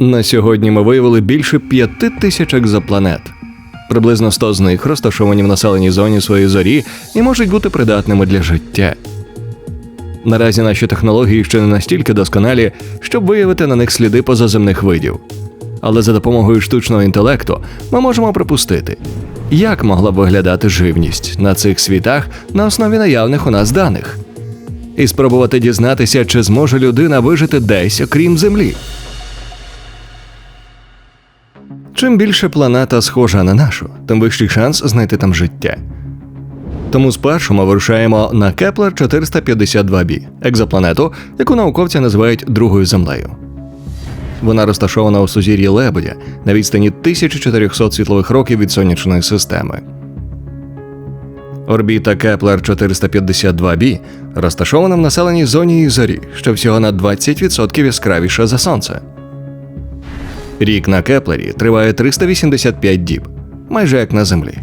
На сьогодні ми виявили більше п'яти тисяч екзопланет. Приблизно 100 з них розташовані в населеній зоні своєї зорі і можуть бути придатними для життя. Наразі наші технології ще не настільки досконалі, щоб виявити на них сліди позаземних видів. Але за допомогою штучного інтелекту ми можемо припустити, як могла б виглядати живність на цих світах на основі наявних у нас даних, і спробувати дізнатися, чи зможе людина вижити десь, окрім Землі. Чим більше планета схожа на нашу, тим вищий шанс знайти там життя. Тому спершу ми вирушаємо на Кеплер 452b, екзопланету, яку науковці називають другою землею. Вона розташована у сузір'ї Лебедя на відстані 1400 світлових років від сонячної системи. Орбіта Кеплер 452b розташована в населеній зоні її зорі, що всього на 20% яскравіша за сонце. Рік на Кеплері триває 385 діб, майже як на Землі.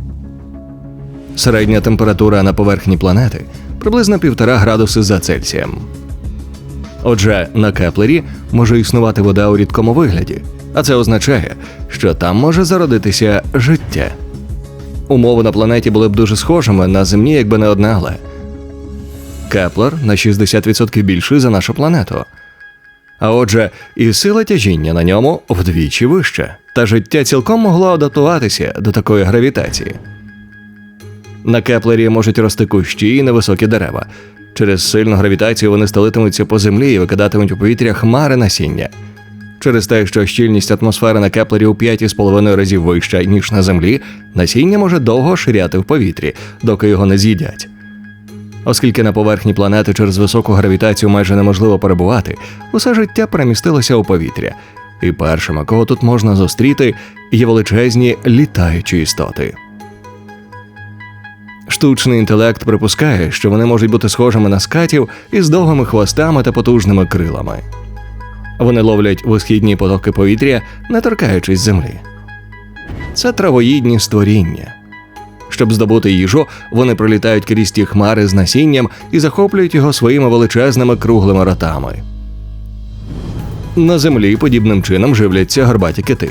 Середня температура на поверхні планети приблизно 1,5 градуси за Цельсієм. Отже, на Кеплері може існувати вода у рідкому вигляді, а це означає, що там може зародитися життя. Умови на планеті були б дуже схожими на земні, якби не одне але. Кеплер на 60% більший за нашу планету. А отже, і сила тяжіння на ньому вдвічі вища, та життя цілком могло адаптуватися до такої гравітації. На Кеплері можуть рости кущі і невисокі дерева. Через сильну гравітацію вони стелитимуться по землі і викидатимуть у повітря хмари насіння. Через те, що щільність атмосфери на Кеплері у 5,5 разів вища, ніж на землі, насіння може довго ширяти в повітрі, доки його не з'їдять. Оскільки на поверхні планети через високу гравітацію майже неможливо перебувати, усе життя перемістилося у повітря, і першими, кого тут можна зустріти, є величезні літаючі істоти. Штучний інтелект припускає, що вони можуть бути схожими на скатів із довгими хвостами та потужними крилами. Вони ловлять висхідні потоки повітря, не торкаючись землі. Це травоїдні створіння. Щоб здобути їжу, вони пролітають крізь ті хмари з насінням і захоплюють його своїми величезними круглими ротами. На землі подібним чином живляться горбаті кити.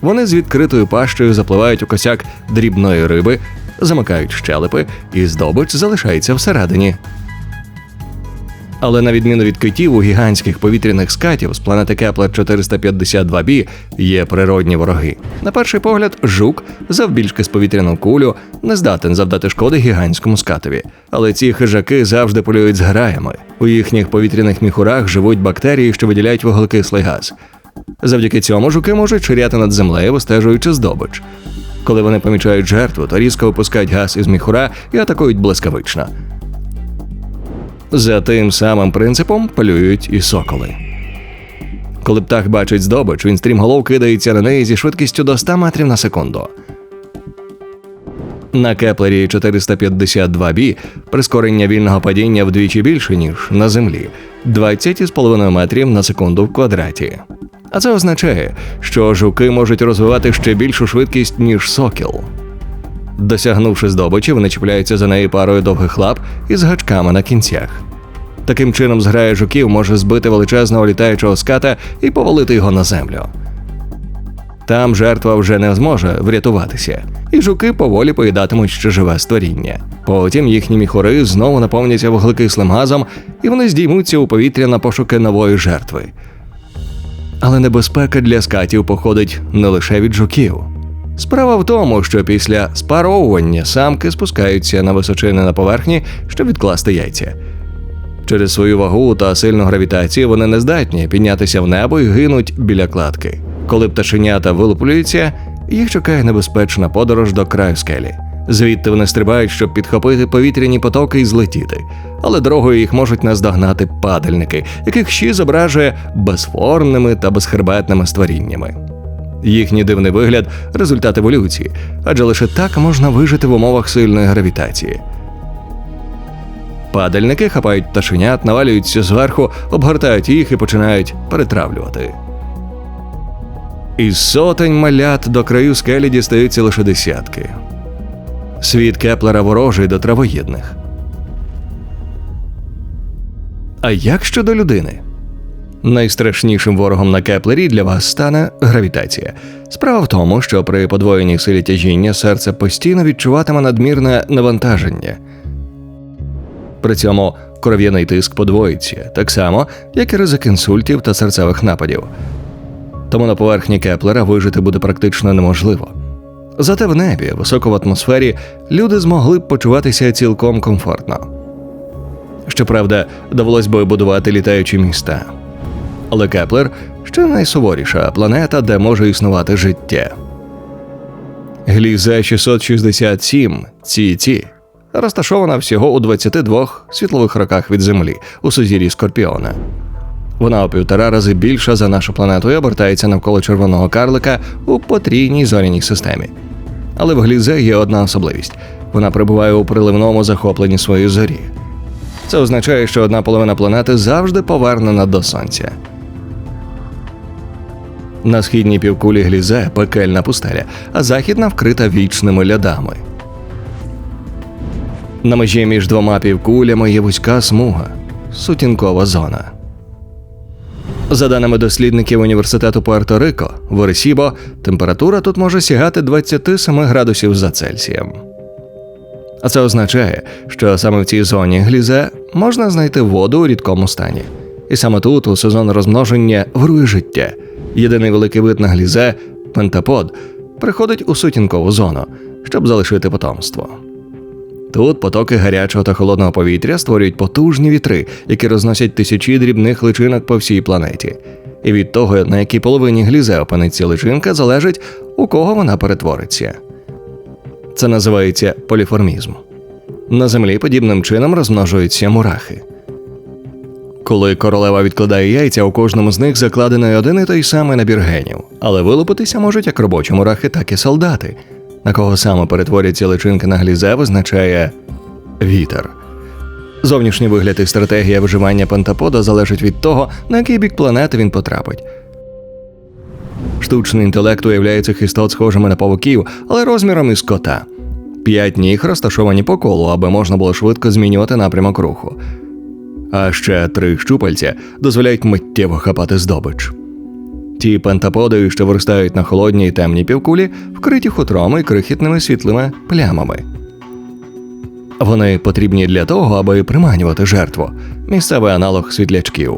Вони з відкритою пащею запливають у косяк дрібної риби, замикають щелепи, і здобич залишається всередині. Але на відміну від китів, у гігантських повітряних скатів з планети Кеплер 452b є природні вороги. На перший погляд, жук, завбільшки з повітряну кулю, не здатен завдати шкоди гігантському скатові. Але ці хижаки завжди полюють з граями. У їхніх повітряних міхурах живуть бактерії, що виділяють вуглекислий газ. Завдяки цьому жуки можуть ширяти над землею, вистежуючи здобич. Коли вони помічають жертву, то різко випускають газ із міхура і атакують блискавично. За тим самим принципом полюють і соколи. Коли птах бачить здобич, він стрімголов кидається на неї зі швидкістю до 100 метрів на секунду. На Кеплері 452b прискорення вільного падіння вдвічі більше, ніж на Землі 20,5 метрів на секунду в квадраті. А це означає, що жуки можуть розвивати ще більшу швидкість, ніж сокіл. Досягнувши здобичі, вони чіпляються за неї парою довгих лап із гачками на кінцях. Таким чином, зграя жуків може збити величезного літаючого ската і повалити його на землю. Там жертва вже не зможе врятуватися, і жуки поволі поїдатимуть ще живе створіння. Потім їхні міхури знову наповняться вуглекислим газом, і вони здіймуться у повітря на пошуки нової жертви. Але небезпека для скатів походить не лише від жуків. Справа в тому, що після спаровування самки спускаються на височини на поверхні, щоб відкласти яйця. Через свою вагу та сильну гравітацію вони не здатні піднятися в небо і гинуть біля кладки. Коли пташенята вилуплюються, їх чекає небезпечна подорож до краю скелі. Звідти вони стрибають, щоб підхопити повітряні потоки і злетіти, але дорогою їх можуть наздогнати падальники, яких ще зображує безформними та безхребетними створіннями. Їхній дивний вигляд результат еволюції, адже лише так можна вижити в умовах сильної гравітації. Падальники хапають пташенят, навалюються зверху, обгортають їх і починають перетравлювати. Із сотень малят до краю скелі дістаються лише десятки. Світ Кеплера ворожий до травоїдних. А як щодо людини? Найстрашнішим ворогом на Кеплері для вас стане гравітація. Справа в тому, що при подвоєній силі тяжіння серце постійно відчуватиме надмірне навантаження. При цьому кров'яний тиск подвоїться, так само, як і ризик інсультів та серцевих нападів. Тому на поверхні Кеплера вижити буде практично неможливо. Зате в небі, високо в атмосфері, люди змогли б почуватися цілком комфортно. Щоправда, довелось би будувати літаючі міста. Але Кеплер ще найсуворіша планета, де може існувати життя. Гліза 667 ці розташована всього у 22 світлових роках від Землі у сузір'ї Скорпіона. Вона у півтора рази більша за нашу планету і обертається навколо червоного карлика у потрійній зоряній системі. Але в Глізе є одна особливість: вона перебуває у приливному захопленні своєї зорі. Це означає, що одна половина планети завжди повернена до сонця. На східній півкулі Глізе пекельна пустеля, а західна вкрита вічними льодами. На межі між двома півкулями є вузька смуга сутінкова зона. За даними дослідників університету Пуерто-Рико, в Оресібо температура тут може сягати 27 градусів за Цельсієм. А це означає, що саме в цій зоні глізе можна знайти воду у рідкому стані. І саме тут, у сезон розмноження, вирує життя. Єдиний великий вид на глізе пентапод приходить у сутінкову зону, щоб залишити потомство. Тут потоки гарячого та холодного повітря створюють потужні вітри, які розносять тисячі дрібних личинок по всій планеті. І від того, на якій половині глізе опиниться личинка, залежить, у кого вона перетвориться. Це називається поліформізм. На землі подібним чином розмножуються мурахи. Коли королева відкладає яйця, у кожному з них закладений один і той самий набір генів, але вилупитися можуть як робочі мурахи, так і солдати. На кого саме перетворяться личинки на глізе, визначає вітер. Зовнішній вигляд і стратегія виживання пентапода залежить від того, на який бік планети він потрапить. Штучний інтелект уявляє цих істот схожими на павуків, але розміром із кота. П'ять ніг розташовані по колу, аби можна було швидко змінювати напрямок руху. А ще три щупальця дозволяють миттєво хапати здобич. Ті пентаподи, що виростають на холодній темній півкулі, вкриті хутром і крихітними світлими плямами. Вони потрібні для того, аби приманювати жертву місцевий аналог світлячків.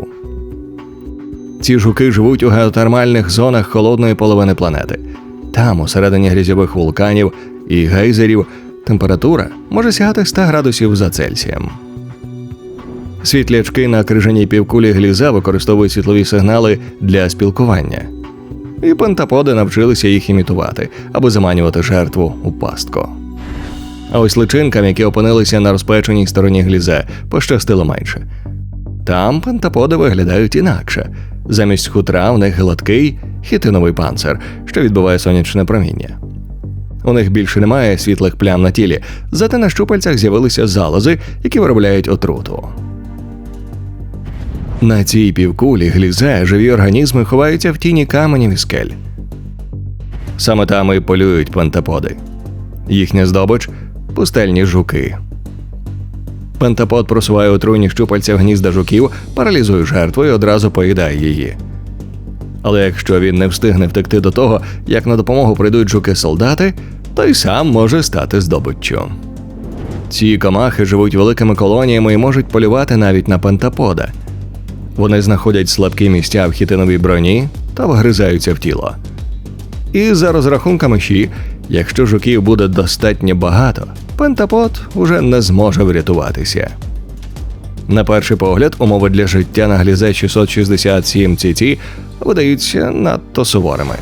Ці жуки живуть у геотермальних зонах холодної половини планети. Там, усередині грязьових вулканів і гейзерів, температура може сягати 100 градусів за Цельсієм. Світлячки на крижаній півкулі гліза використовують світлові сигнали для спілкування. І пентаподи навчилися їх імітувати, аби заманювати жертву у пастку. А ось личинкам, які опинилися на розпеченій стороні глізе, пощастило менше. Там пентаподи виглядають інакше. Замість хутра в них гладкий хітиновий панцир, що відбиває сонячне проміння. У них більше немає світлих плям на тілі, зате на щупальцях з'явилися залози, які виробляють отруту. На цій півкулі глізе живі організми ховаються в тіні каменів і скель. Саме там і полюють пентаподи. Їхня здобич пустельні жуки. Пентапод просуває отруйні щупальця в гнізда жуків, паралізує жертву і одразу поїдає її. Але якщо він не встигне втекти до того, як на допомогу прийдуть жуки-солдати, то й сам може стати здобиччю. Ці комахи живуть великими колоніями і можуть полювати навіть на пентапода. Вони знаходять слабкі місця в хітиновій броні та вгризаються в тіло. І за розрахунками щі, якщо жуків буде достатньо багато, пентапод уже не зможе врятуватися. На перший погляд, умови для життя на глізе 667 ціці видаються надто суворими.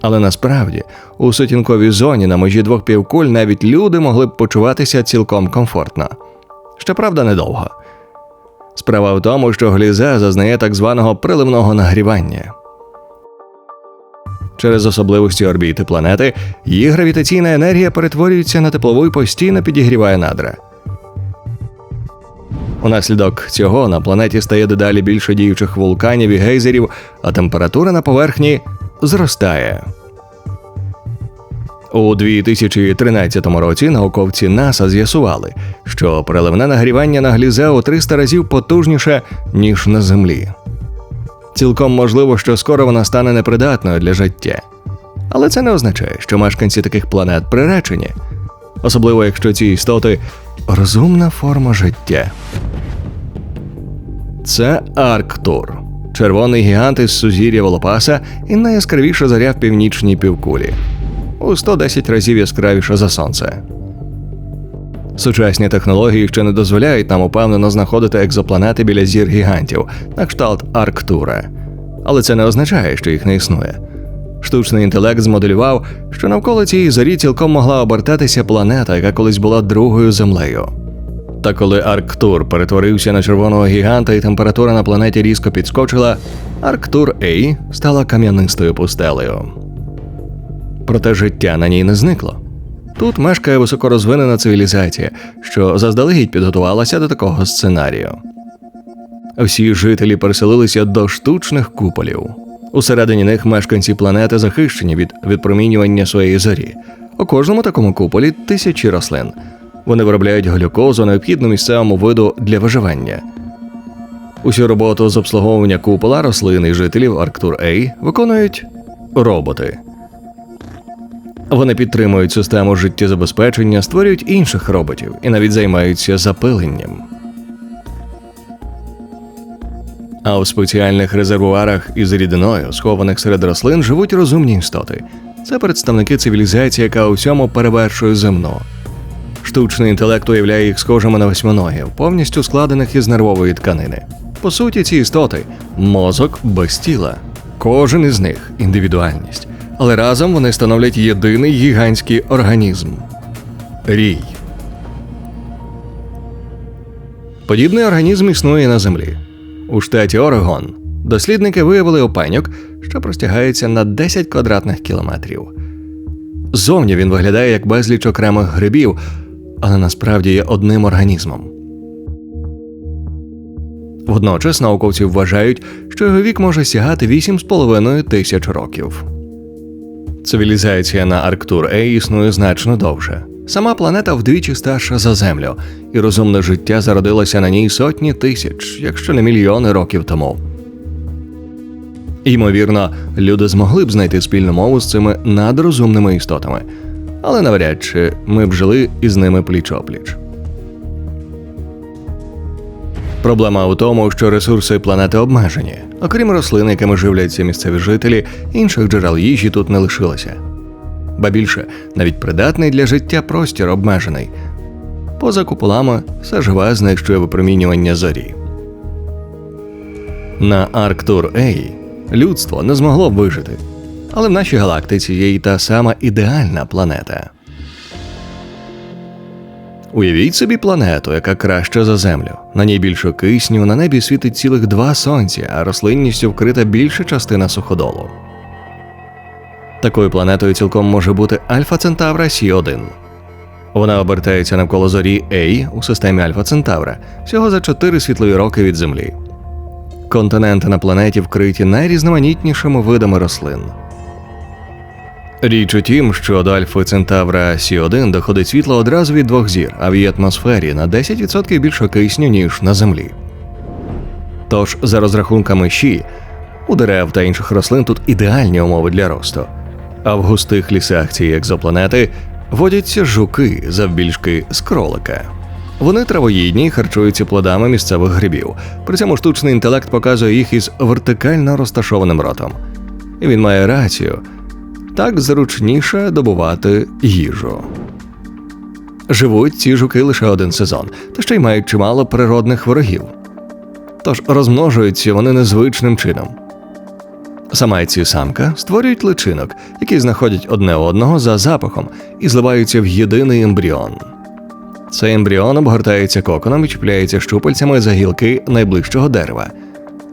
Але насправді у сутінковій зоні на межі двох півкуль навіть люди могли б почуватися цілком комфортно. Щоправда, недовго. Справа в тому, що гліза зазнає так званого приливного нагрівання. Через особливості орбіти планети її гравітаційна енергія перетворюється на теплову і постійно підігріває надра. Унаслідок цього на планеті стає дедалі більше діючих вулканів і гейзерів, а температура на поверхні зростає. У 2013 році науковці НАСА з'ясували, що переливне нагрівання на глізе у 300 разів потужніше ніж на землі. Цілком можливо, що скоро вона стане непридатною для життя. Але це не означає, що мешканці таких планет приречені, особливо якщо ці істоти розумна форма життя. Це Арктур, червоний гігант із сузір'я Волопаса і найяскравіша зоря в північній півкулі. У 110 разів яскравіша за сонце. Сучасні технології ще не дозволяють нам упевнено знаходити екзопланети біля зір гігантів на кшталт Арктура. Але це не означає, що їх не існує. Штучний інтелект змоделював, що навколо цієї зорі цілком могла обертатися планета, яка колись була другою землею. Та коли Арктур перетворився на червоного гіганта і температура на планеті різко підскочила, Арктур Ей стала кам'янистою пустелею. Проте життя на ній не зникло. Тут мешкає високорозвинена цивілізація, що заздалегідь підготувалася до такого сценарію. Всі жителі переселилися до штучних куполів. Усередині них мешканці планети захищені від відпромінювання своєї зорі. У кожному такому куполі тисячі рослин. Вони виробляють глюкозу, необхідну місцевому виду для виживання. Усю роботу з обслуговування купола рослин і жителів Арктур Ей виконують роботи. Вони підтримують систему життєзабезпечення, створюють інших роботів і навіть займаються запиленням. А у спеціальних резервуарах із рідиною, схованих серед рослин, живуть розумні істоти. Це представники цивілізації, яка у всьому перевершує земну. Штучний інтелект уявляє їх схожими на восьминогів, повністю складених із нервової тканини. По суті, ці істоти мозок без тіла. Кожен із них індивідуальність, але разом вони становлять єдиний гігантський організм рій. Подібний організм існує на Землі. У штаті Орегон дослідники виявили опеньок, що простягається на 10 квадратних кілометрів. Зовні він виглядає як безліч окремих грибів, але насправді є одним організмом. Водночас науковці вважають, що його вік може сягати 8,5 тисяч років. Цивілізація на Арктур Ей існує значно довше. Сама планета вдвічі старша за Землю, і розумне життя зародилося на ній сотні тисяч, якщо не мільйони років тому. Ймовірно, люди змогли б знайти спільну мову з цими надрозумними істотами, але навряд чи ми б жили із ними пліч-опліч. Проблема у тому, що ресурси планети обмежені. Окрім рослин, якими живляться місцеві жителі, інших джерел їжі тут не лишилося. Ба більше, навіть придатний для життя простір обмежений. Поза куполами все живе знищує випромінювання зорі. На Арктур Ей людство не змогло б вижити, але в нашій галактиці є й та сама ідеальна планета. Уявіть собі планету, яка краща за Землю. На ній більше кисню, на небі світить цілих два сонця, а рослинністю вкрита більша частина суходолу. Такою планетою цілком може бути Альфа Центавра Сі 1 Вона обертається навколо зорі Ей у системі Альфа Центавра всього за 4 світлові роки від Землі. Континенти на планеті вкриті найрізноманітнішими видами рослин. Річ у тім, що до Альфи Центавра Сі 1 доходить світло одразу від двох зір, а в її атмосфері на 10% більше кисню, ніж на Землі. Тож, за розрахунками Ші, у дерев та інших рослин тут ідеальні умови для росту. А в густих лісах цієї екзопланети водяться жуки завбільшки з кролика. Вони травоїдні і харчуються плодами місцевих грибів. При цьому штучний інтелект показує їх із вертикально розташованим ротом. І він має рацію так зручніше добувати їжу. Живуть ці жуки лише один сезон, та ще й мають чимало природних ворогів. Тож розмножуються вони незвичним чином. Самець і самка створюють личинок, які знаходять одне одного за запахом і зливаються в єдиний ембріон. Цей ембріон обгортається коконом і чіпляється щупальцями за гілки найближчого дерева.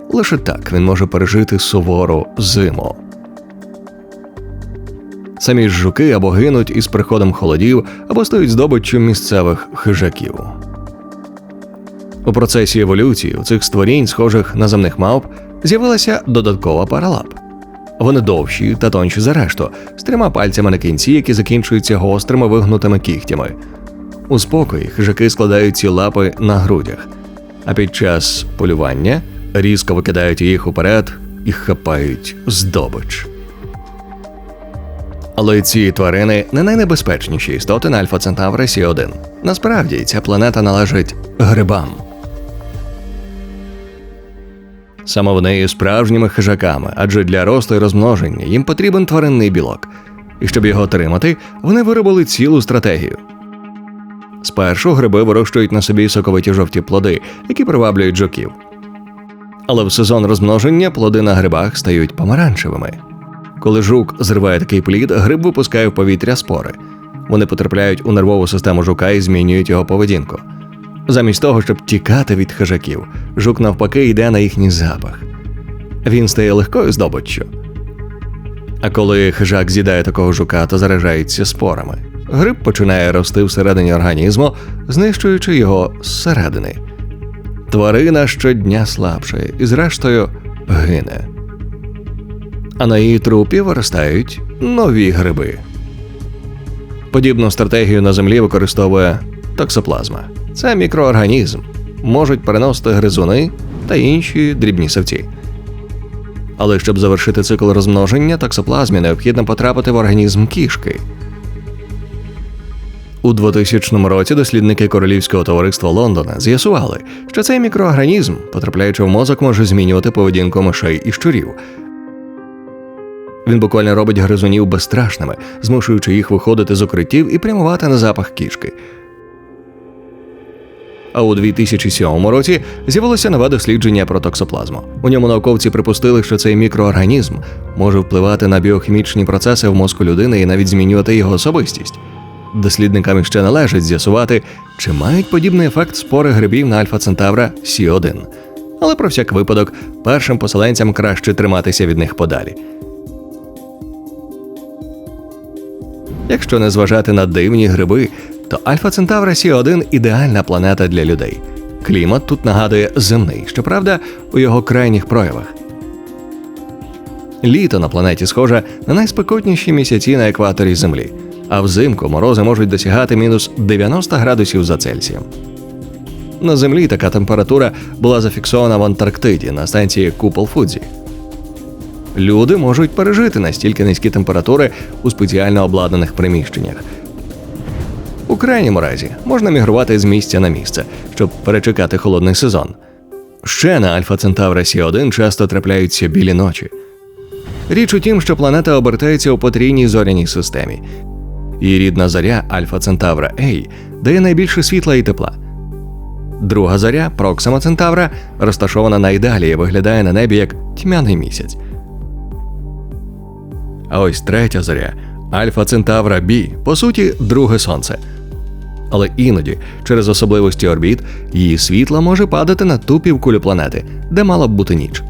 Лише так він може пережити сувору зиму. Самі ж жуки або гинуть із приходом холодів, або стають здобиччю місцевих хижаків. У процесі еволюції у цих створінь, схожих на земних мавп, з'явилася додаткова пара лап. Вони довші та тонші за решту, з трьома пальцями на кінці, які закінчуються гострими вигнутими кігтями. У спокої хижаки складають ці лапи на грудях, а під час полювання різко викидають їх уперед і хапають здобич. Але ці тварини не найнебезпечніші істоти на Альфа Центавра Сі 1 Насправді ця планета належить грибам. Саме вони є справжніми хижаками, адже для росту і розмноження їм потрібен тваринний білок. І щоб його отримати, вони виробили цілу стратегію. Спершу гриби вирощують на собі соковиті жовті плоди, які приваблюють жуків. Але в сезон розмноження плоди на грибах стають помаранчевими. Коли жук зриває такий плід, гриб випускає в повітря спори. Вони потрапляють у нервову систему жука і змінюють його поведінку. Замість того, щоб тікати від хижаків, жук навпаки йде на їхній запах. Він стає легкою здобиччю. А коли хижак з'їдає такого жука, то заражається спорами. Гриб починає рости всередині організму, знищуючи його зсередини. Тварина щодня слабшає і, зрештою, гине. А на її трупі виростають нові гриби. Подібну стратегію на землі використовує токсоплазма. Це мікроорганізм, можуть переносити гризуни та інші дрібні савці. Але щоб завершити цикл розмноження, токсоплазмі необхідно потрапити в організм кішки. У 2000 році дослідники Королівського товариства Лондона з'ясували, що цей мікроорганізм, потрапляючи в мозок, може змінювати поведінку мишей і щурів. Він буквально робить гризунів безстрашними, змушуючи їх виходити з укриттів і прямувати на запах кішки. А у 2007 році з'явилося нове дослідження про токсоплазму. У ньому науковці припустили, що цей мікроорганізм може впливати на біохімічні процеси в мозку людини і навіть змінювати його особистість. Дослідникам ще належить з'ясувати, чи мають подібний ефект спори грибів на Альфа Центавра Сі 1 Але про всяк випадок першим поселенцям краще триматися від них подалі. Якщо не зважати на дивні гриби, то Альфа Центавра Сі 1 ідеальна планета для людей. Клімат тут нагадує земний, щоправда, у його крайніх проявах. Літо на планеті схоже на найспекотніші місяці на екваторі Землі, а взимку морози можуть досягати мінус 90 градусів за Цельсієм. На Землі така температура була зафіксована в Антарктиді на станції Купол Фудзі. Люди можуть пережити настільки низькі температури у спеціально обладнаних приміщеннях. У крайньому разі можна мігрувати з місця на місце, щоб перечекати холодний сезон. Ще на Альфа Центавра Сі 1 часто трапляються білі ночі. Річ у тім, що планета обертається у потрійній зоряній системі. Її рідна зоря Альфа Центавра А дає найбільше світла і тепла. Друга зоря Проксима Центавра розташована найдалі і виглядає на небі як тьмяний місяць. А ось третя зоря Альфа Центавра Бі, по суті, друге сонце. Але іноді, через особливості орбіт, її світло може падати на ту півкулю планети, де мала б бути ніч.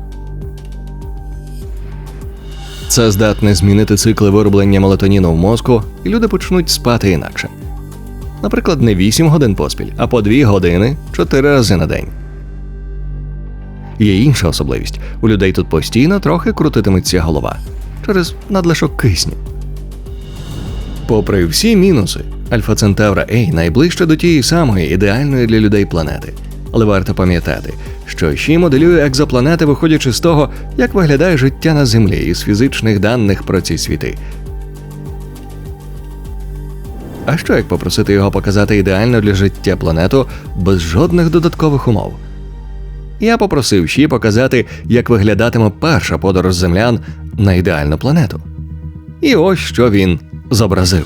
Це здатне змінити цикли вироблення мелатоніну в мозку, і люди почнуть спати інакше. Наприклад, не 8 годин поспіль, а по 2 години 4 рази на день. Є інша особливість: у людей тут постійно трохи крутитиметься голова через надлишок кисню. Попри всі мінуси, Альфа Центавра А найближче до тієї самої ідеальної для людей планети. Але варто пам'ятати, що Ші моделює екзопланети, виходячи з того, як виглядає життя на Землі із фізичних даних про ці світи. А що як попросити його показати ідеально для життя планету без жодних додаткових умов? Я попросив Ші показати, як виглядатиме перша подорож землян на ідеальну планету. І ось що він зобразив.